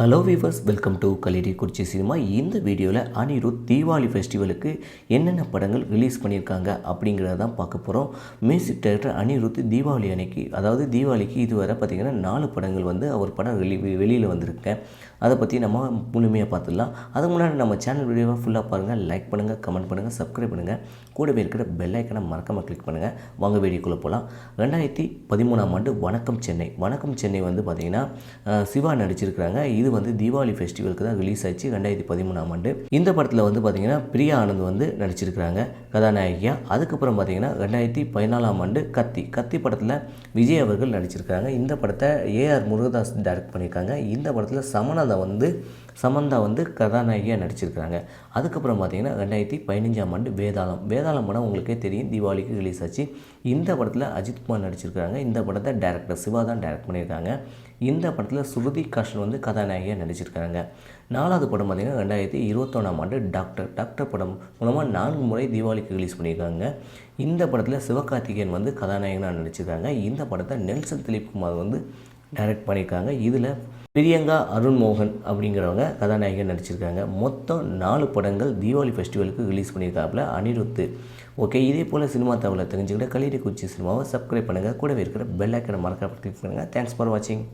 Hello viewers welcome to கலிடி குறிச்சி cinema இந்த வீடியோவில் அனிருத் தீபாவளி ஃபெஸ்டிவலுக்கு என்னென்ன படங்கள் ரிலீஸ் பண்ணியிருக்காங்க அப்படிங்கிறத தான் பார்க்க போகிறோம் மியூசிக் டைரக்டர் அனிருத் தீபாவளி அன்னைக்கு அதாவது தீபாவளிக்கு இதுவரை பார்த்திங்கன்னா நாலு படங்கள் வந்து அவர் படம் வெளி வெளியில் வந்திருக்க. அதை பற்றி நம்ம முழுமையாக பார்த்துடலாம். அதுக்கு முன்னாடி நம்ம சேனல் வீடியோவை ஃபுல்லாக பாருங்கள் லைக் பண்ணுங்கள் கமெண்ட் பண்ணுங்கள் சப்ஸ்கிரைப் பண்ணுங்கள் கூடவே இருக்கிற பெல் ஐக்கனை மறக்காமல் கிளிக் பண்ணுங்கள் வாங்க வீடியோக்குள்ளே போகலாம் ரெண்டாயிரத்தி பதிமூணாம் ஆண்டு வணக்கம் சென்னை. வணக்கம் சென்னை வந்து பார்த்திங்கன்னா சிவா நடிச்சிருக்கிறாங்க. இது வந்து தீபாவளி ஃபெஸ்டிவலுக்கு தான் ரிலீஸ் ஆச்சு ரெண்டாயிரத்தி பதிமூணாம் ஆண்டு. இந்த படத்தில் வந்து பார்த்திங்கன்னா பிரியா ஆனந்த் வந்து நடிச்சிருக்கிறாங்க கதாநாயகியா. அதுக்கப்புறம் பார்த்திங்கன்னா ரெண்டாயிரத்தி பதினாலாம் ஆண்டு கத்தி. கத்தி படத்தில் விஜய் அவர்கள் நடிச்சிருக்காங்க இந்த படத்தை ஏஆர் முருகதாஸ் டைரக்ட் பண்ணியிருக்காங்க. இந்த படத்தில் சமனதா வந்து சமந்தா வந்து கதாநாயகியாக நடிச்சிருக்காங்க அதுக்கப்புறம் பார்த்தீங்கன்னா ரெண்டாயிரத்தி பதினஞ்சாம் ஆண்டு வேதாளம். வேதாளம் படம் உங்களுக்கே தெரியும் தீபாவளிக்கு ரிலீஸ் ஆச்சு. இந்த படத்தில் அஜித்குமார் நடிச்சிருக்காங்க இந்த படத்தை டேரக்டர் சிவா தான் டைரக்ட் பண்ணியிருக்காங்க. இந்த படத்தில் ஸ்ருதி காஷன் வந்து கதாநாயகியாக நடிச்சிருக்காங்க. நாலாவது படம் பார்த்திங்கன்னா ரெண்டாயிரத்தி இருபத்தொன்னாம் ஆண்டு டாக்டர். டாக்டர் படம் மூலமாக நான்கு முறை தீபாவளிக்கு ரிலீஸ் பண்ணியிருக்காங்க. இந்த படத்தில் சிவகார்த்திகேயன் வந்து கதாநாயகனாக நடிச்சிருக்காங்க. இந்த படத்தை நெல்சன் திலீப் குமார் வந்து டைரக்ட் பண்ணியிருக்காங்க. இதில் பிரியங்கா அருண்மோகன் அப்படிங்கிறவங்க கதாநாயகன் நடிச்சிருக்காங்க. மொத்தம் நாலு படங்கள் தீபாவளி ஃபெஸ்டிவலுக்கு ரிலீஸ் பண்ணியிருக்காப்புல அனிருத்து ஓகே இதே போல் சினிமா தகவலை தெரிஞ்சுக்கிட்ட கலிடி குச்சி சினிமாவை சப்ஸ்கிரைப் பண்ணுங்கள் கூடவே இருக்கிற பெல் ஐக்கனை மறக்காம கிளிக் பண்ணுங்கள் தேங்க்ஸ் ஃபார் வாட்சிங்